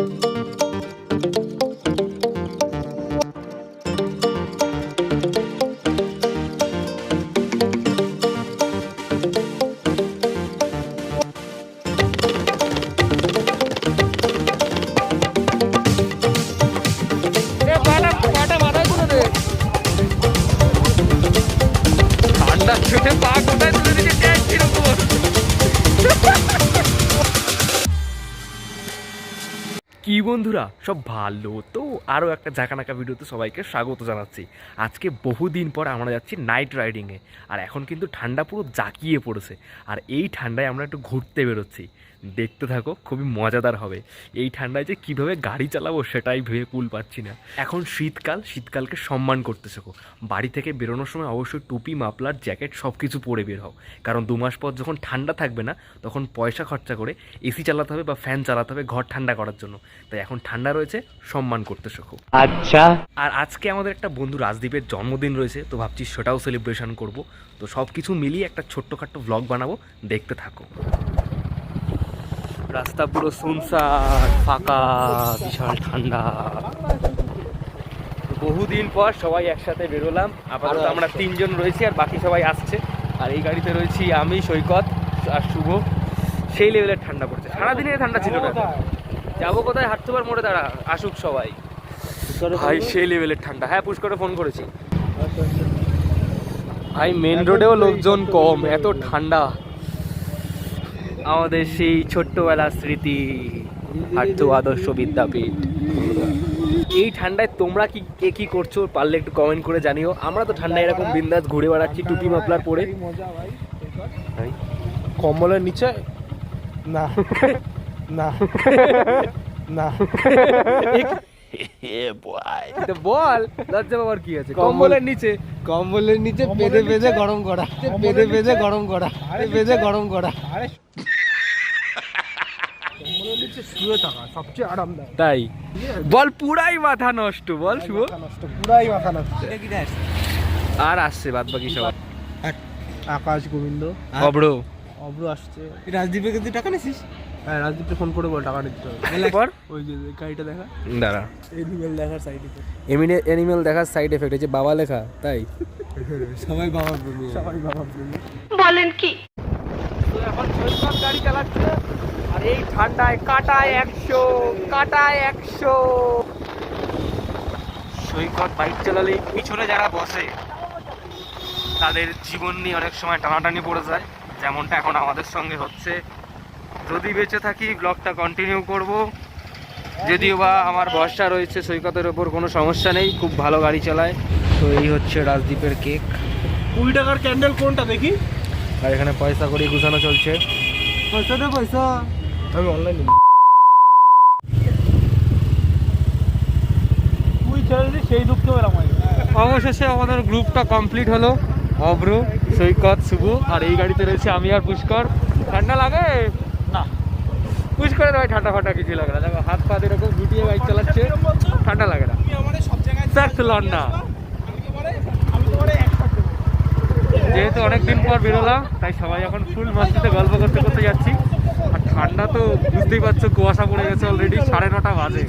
ঠান্ডা বন্ধুরা, সব ভালো তো? আরও একটা জাকানাকা ভিডিওতে সবাইকে স্বাগত জানাচ্ছি। আজকে বহুদিন পর আমরা যাচ্ছি নাইট রাইডিংয়ে। আর এখন কিন্তু ঠান্ডা পুরো জাঁকিয়ে পড়েছে। আর এই ঠান্ডায় আমরা একটু ঘুরতে বেরোচ্ছি। দেখতে থাকো খুবই মজাদার হবে। এই ঠান্ডায় যে কীভাবে গাড়ি চালাবো সেটাই ভেবে কুল পাচ্ছি না। এখন শীতকাল শীতকালকে সম্মান করতে শেখো বাড়ি থেকে বেরোনোর সময় অবশ্যই টুপি মাফলার জ্যাকেট সব কিছু পরে বের হও। কারণ দু মাস পর যখন ঠান্ডা থাকবে না তখন পয়সা খরচা করে এসি চালাতে হবে বা ফ্যান চালাতে হবে ঘর ঠান্ডা করার জন্য। তাই এখন ঠান্ডা রয়েছে সম্মান করতে শেখো আচ্ছা। আর আজকে আমাদের একটা বন্ধু রাজদীপের জন্মদিন রয়েছে তো ভাবছি সেটাও সেলিব্রেশন করব। তো সব কিছু মিলিয়ে একটা ছোট্টখাট্টো ব্লগ বানাবো দেখতে থাকো। রাস্তা পুরো সুনসান, ফাঁকা, বিশাল ঠান্ডা। বহুদিন পর সবাই একসাথে বেরোলাম। আপাতত আমরা তিনজন রয়েছি আর বাকি সবাই আসছে। আর এই গাড়িতে রয়েছি আমি, সৈকত আর শুভ। সেই লেভেলের ঠান্ডা পড়ছে। সারাদিনে ঠান্ডা ছিল না। যাব কোথায়? হাটতুবার মোড়ে দাঁড়া। আসুক সবাই। ভাই, সেই লেভেলের ঠান্ডা। হ্যাঁ পুশ করে ফোন করেছি। ভাই মেন রোডেও লোকজন কম। এত ঠান্ডা। আমাদের সেই ছোট্টবেলার স্মৃতি হাট্টু আদর্শ বিদ্যাপীঠ। এই ঠান্ডায় তোমরা কি কে কি করছ পারলে একটু কমেন্ট করে জানিও। আমরা তো ঠান্ডায় এরকম বিন্দাস ঘুরে বেড়াচ্ছি টুপি মাফলার পরে। কম্বলের নিচে? না। না। না। বল লজ্জা বাবার কি আছে? কম্বলের নিচে। কম্বলের নিচে বেঁধে বেঁধে গরম করা। বেঁধে বেঁধে গরম করা। বেঁধে গরম করা। শুয়ে থাকা সবচেয়ে আরামদায়ক। তাই? বল পুরাই মাথা নষ্ট বল শুভ। মাথা নষ্ট পুরাই মাথা নষ্ট। আর আসছে বাদ বাকি সব আকাশ গোবিন্দ। অব্র। অব্র আসছে। রাজদীপের কাছে টাকা নিছিস? হ্যাঁ রাজদীপকে ফোন করে বল টাকা দিতে হবে। পর ওই যে যে গাড়িটা দেখা। দাঁড়া। এনিমেল দেখার সাইডে এনিমেল দেখার সাইড এফেক্ট হচ্ছে বাবা লেখা তাই? সবাই বাবা সবাই বাবা প্রেমী। তো এখন গাড়ি চালাচ্ছে। এই ঠান্ডায় কাটায় একশো কাটায় একশো। সৈকত বাইক চালালে পিছনে যারা বসে তাদের জীবন নিয়ে অনেক সময় টানাটানি পড়ে যায় যেমনটা এখন আমাদের সঙ্গে হচ্ছে। যদি বেঁচে থাকি ব্লগটা কন্টিনিউ করব। যদিও বা আমার ভরসা রয়েছে সৈকতের ওপর কোনো সমস্যা নেই খুব ভালো গাড়ি চালায়। তো এই হচ্ছে রাজদীপের কেক। কুড়ি টাকার ক্যান্ডেল কোনটা দেখি? আর এখানে পয়সা করে গুছানো চলছে। পয়সা পয়সা। আমি অনলাইনে তুই ছেড়ে সেই দুঃখ পেলাম অবশেষে আমাদের গ্রুপটা কমপ্লিট হলো। অব্র সৈকত শুভু আর এই গাড়িতে রয়েছে আমি আর পুষ্কর। ঠান্ডা লাগে? না। পুষ্করের ভাই ঠান্ডা ফাটা কিছু লাগে না। দেখো হাত পা এরকম গুটিয়ে বাইক চালাচ্ছে। ঠান্ডা লাগে না। লন না। যেহেতু অনেকদিন পর বেরোলাম তাই সবাই এখন ফুল মস্তিতে গল্প করতে করতে যাচ্ছি। ঠান্ডা তো বুঝতেই পারছ কুয়াশা পড়ে গেছে অলরেডি সাড়ে নটা বাজে।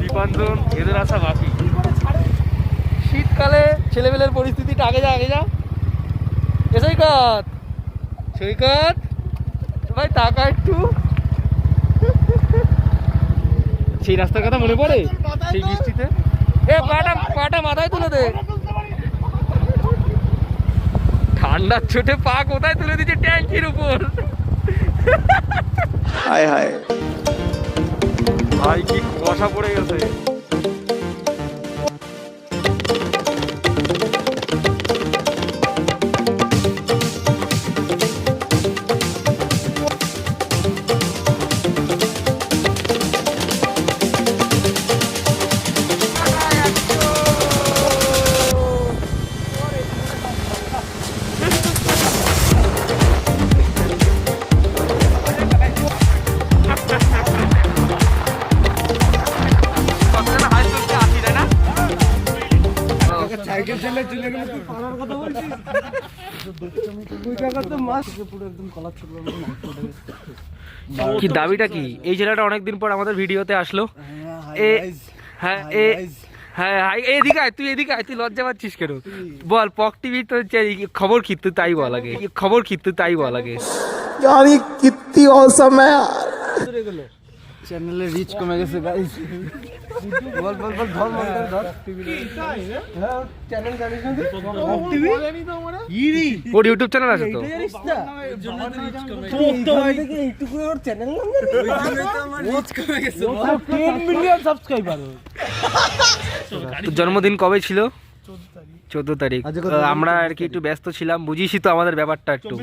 দীপাঞ্জন এদের আসা বাকি। শীতকালে ছেলেমেলের পরিস্থিতিটা আগে যা আগে যা। এ সৈকত সৈকত ভাই টাকা একটু। সেই রাস্তার কথা মনে পড়ে? সেই বৃষ্টিতে? এ পাটা পাটা মাথায় তুলে দে। ঠান্ডার ছোটে পা কোথায় তুলে দিচ্ছে ট্যাঙ্কির উপর? হায় হায়। কি পড়ে গেছে। পুরো একদম কলার ছিল কি দাবিটা কি? এই ছেলেটা অনেকদিন পর আমাদের ভিডিওতে আসলো। এ হ্যাঁ এ হ্যাঁ এদিকে আয় তুই এদিকে আয় তুই লজ্জা পাচ্ছিস কেন? বল পক টিভি তো খবর কি তুই তাই বল আগে। খবর কি তুই তাই বল আগে। চ্যানেলে রিচ কমে গেছে গাইস বল বল বল ধর মন্দার ধর। হ্যাঁ? চ্যানেল জানিস না তুই ওর ইউটিউব চ্যানেল আছে তো? জানিস না? তো থেকে এইটুকু ওর চ্যানেল নাম রিচ কমে গেছে। 10 মিলিয়ন সাবস্ক্রাইবার তোর জন্মদিন কবে ছিল? চোদ্দ তারিখ। আজকে আমরা আর কি একটু ব্যস্ত ছিলাম বুঝিসই তো আমাদের ব্যাপারটা একটু।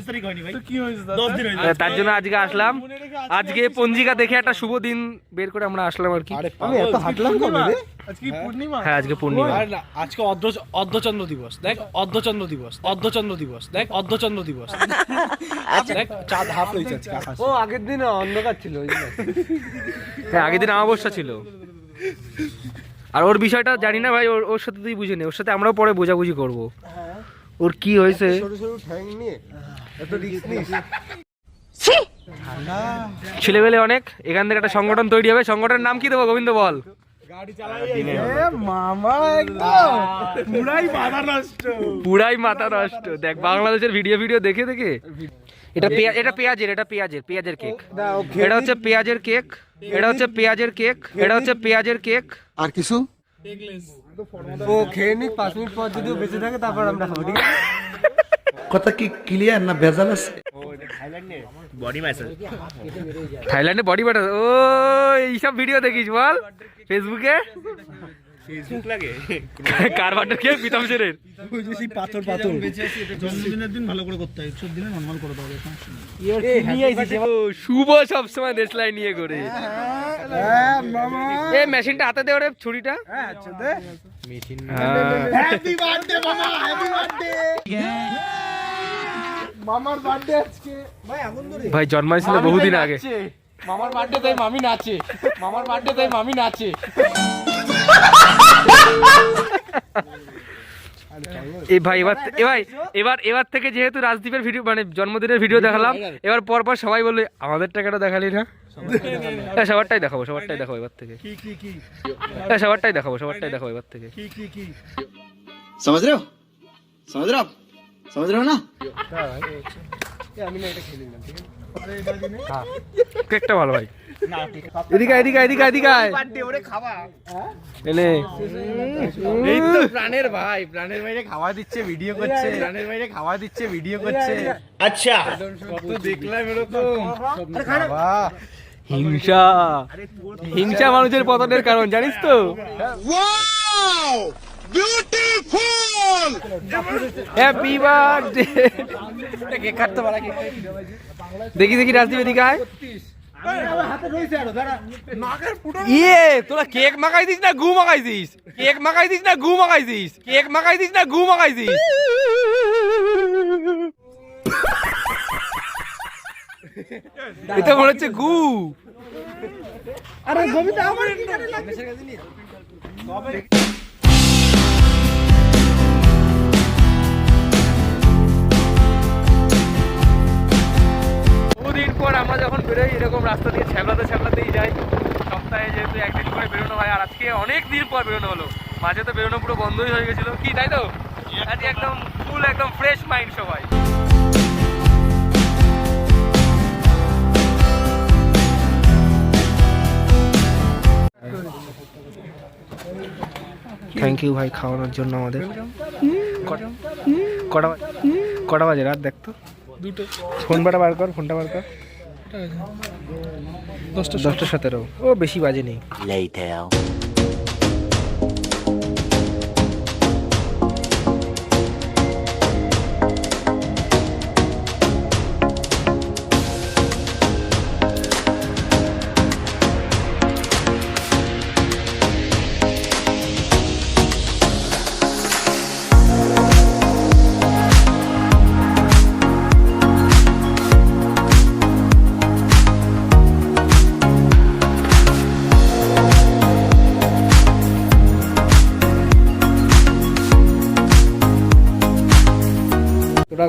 তার জন্য আজকে আসলাম। আজকে পঞ্জিকা দেখে একটা শুভ দিন বের করে আমরা আসলাম আর কি। হ্যাঁ। আজকে পূর্ণিমা। আজকে অর্ধচন্দ্র দিবস। দেখ অর্ধচন্দ্র দিবস অর্ধচন্দ্র দিবস দেখ অর্ধচন্দ্র দিবস। দেখ চাঁদ হাফ হয়েছে ও আগের দিন অন্ধকার ছিল হ্যাঁ আগের দিন অমাবস্যা ছিল। আর ওর বিষয়টা জানি না ভাই ওর ওর সাথে তুই বুঝে নে ওর সাথে আমরাও পরে বোঝাবুঝি করব। ওর কি হয়েছে? ছেলেবেলে অনেক এখান থেকে একটা সংগঠন তৈরি হবে। সংগঠনের নাম কি দেবো গোবিন্দ বল? মামা পুরাই মাথা নষ্ট। দেখ বাংলাদেশের ভিডিও ভিডিও দেখে দেখে। এটা পেঁয়া- এটা পেঁয়াজের এটা পেঁয়াজের পেঁয়াজের কেক এটা হচ্ছে পেঁয়াজের কেক এটা হচ্ছে পেঁয়াজের কেক এটা হচ্ছে পেঁয়াজের কেক। আর কিছু? ও খেয়ে নি পাঁচ মিনিট পর যদি বেঁচে থাকে তারপর আমরা খাব ঠিক আছে? কথা কি ক্লিয়ার না ভেজাল আছে? থাইল্যান্ডে। বডি বাটার ও এইসব ভিডিও দেখিস বল ফেসবুকে ফেসবুক লাগে? কার বাটার কে? প্রীতম সেনের। পাথর পাথর। জন্মদিনের দিন ভালো করে করতে হয়। সব দিনে নর্মাল করে দেওয়া ও, শুভ সব সময় দেশলাই নিয়ে করে এ মেশিনটা হাতে দে ওরে ছুরিটা। হ্যাঁ মামার বার্থডে আজকে। ভাই আগুন ধরে। ভাই জন্মাইছিল বহুদিন আগে। মামার বার্থডে তাই মামি নাচে। মামার বার্থডে তাই মামি নাচে। এ ভাই এবার এ ভাই এবার এবার থেকে যেহেতু রাজদীপের ভিডিও মানে জন্মদিনের ভিডিও দেখালাম এবার পরপর সবাই বলল আমাদের টাকাটা দেখালি না? সবারটাই দেখাবো সবারটাই দেখাবো এবার থেকে। হ্যাঁ সবারটাই দেখাবো সবারটাই দেখাবো এবার থেকে। সমাজ রেও সমাজ না? হ্যাঁ। কেকটা ভালো ভাই। এদিকে এদিকে এদিকে এদিকে এনে এই তো প্রাণের ভাই প্রাণের বাইরে খাওয়া দিচ্ছে ভিডিও করছে প্রাণের বাইরে খাওয়া দিচ্ছে ভিডিও করছে। আচ্ছা। কত দেখলাম এরকম। হিংসা। হিংসা মানুষের পতনের কারণ জানিস তো? হ্যাপি বার্থডে দেখি দেখি রাজদীপ এদিকে আয়। ইয়ে তোরা কেক মাখাই দিস না গু মাখাই দিস কেক মাখাই দিস না গু মাখাই দিস কেক মাখাই দিস না গু মাখাই দিস এটা মনে হচ্ছে গু আরে আমার অনেক দিন পর বেরোনো হলো। মাঝে তো বেরোনো পুরো বন্ধই হয়ে গেছিল। কি তাই তো? আজকে একদম ফুল একদম ফ্রেশ মাইন্ড সবাই। থ্যাংক ইউ ভাই খাওয়ানোর জন্য আমাদের। কটা- কটা বাজে? কটা বাজে রাত দেখ তো? দুটো। ফোনটা বার কর ফোনটা বার কর। দশটা দশটা সতেরো ও বেশি বাজেনি। ওটা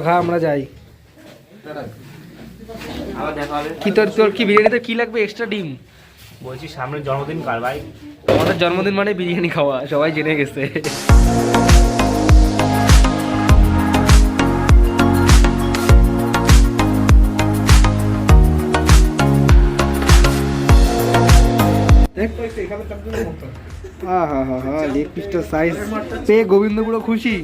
খা আমরা যাই। আবার দেখা হবে। কি তোর তোর কি বিরিয়ানিতে কি লাগবে এক্সট্রা ডিম? বলছি সামনে জন্মদিন কার ভাই? আমাদের জন্মদিন মানে বিরিয়ানি খাওয়া সবাই জেনে গেছে। লেগ পিসটার সাইজ পেয়ে গোবিন্দ পুরো খুশি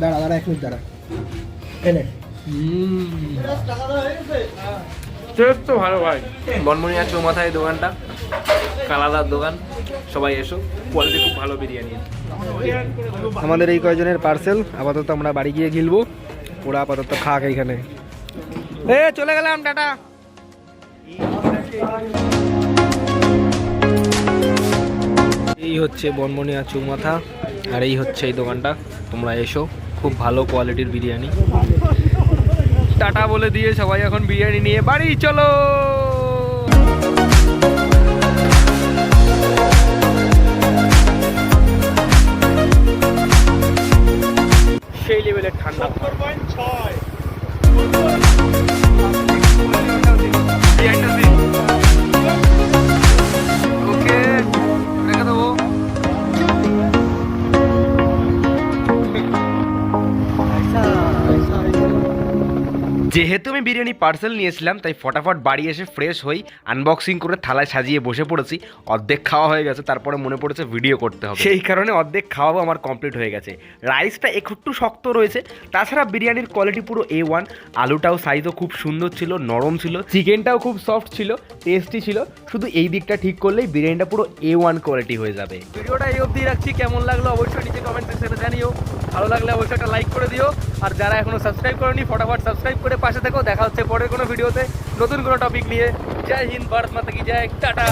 দাঁড়া দাঁড়া এক মিনিট দাঁড়া। এনে তো ভালো ভাই। বনমনিয়া চৌমাথায় দোকানটা কালাদার দোকান। সবাই এসো কোয়ালিটি খুব ভালো বিরিয়ানি। আমাদের এই কয়জনের পার্সেল আপাতত আমরা বাড়ি গিয়ে গিলবো ওরা আপাতত খাক এইখানে। এ চলে গেলাম টাটা। এই হচ্ছে বনমনিয়া চৌমাথা, আর এই হচ্ছে এই দোকানটা। তোমরা এসো, খুব ভালো কোয়ালিটির বিরিয়ানি। টাটা বলে দিয়ে সবাই এখন বিরিয়ানি নিয়ে বাড়ি চলো। সেই লেভেলের ঠান্ডা। cientos e যেহেতু আমি বিরিয়ানি পার্সেল নিয়েছিলাম তাই ফটাফট বাড়ি এসে ফ্রেশ হই আনবক্সিং করে থালায় সাজিয়ে বসে পড়েছি। অর্ধেক খাওয়া হয়ে গেছে তারপরে মনে পড়েছে ভিডিও করতে হবে। সেই কারণে অর্ধেক খাওয়াও আমার কমপ্লিট হয়ে গেছে। রাইসটা একটু শক্ত রয়েছে তাছাড়া বিরিয়ানির কোয়ালিটি পুরো এ ওয়ান আলুটাও সাইজও খুব সুন্দর ছিল নরম ছিল চিকেনটাও খুব সফট ছিল টেস্টি ছিল। শুধু এই দিকটা ঠিক করলেই বিরিয়ানিটা পুরো এ ওয়ান কোয়ালিটি হয়ে যাবে। ভিডিওটা এই অবধি রাখছি কেমন লাগল অবশ্যই নিচে কমেন্ট সেকশনে জানিও। ভালো লাগলে অবশ্যই একটা লাইক করে দিও। আর যারা এখনও সাবস্ক্রাইব করেনি, ফটাফট সাবস্ক্রাইব করে পাশে থেকো। দেখা হচ্ছে পরের কোনো ভিডিওতে নতুন কোনো টপিক নিয়ে। জয় হিন্দ, ভারত মাতা কি জয়। টাটা!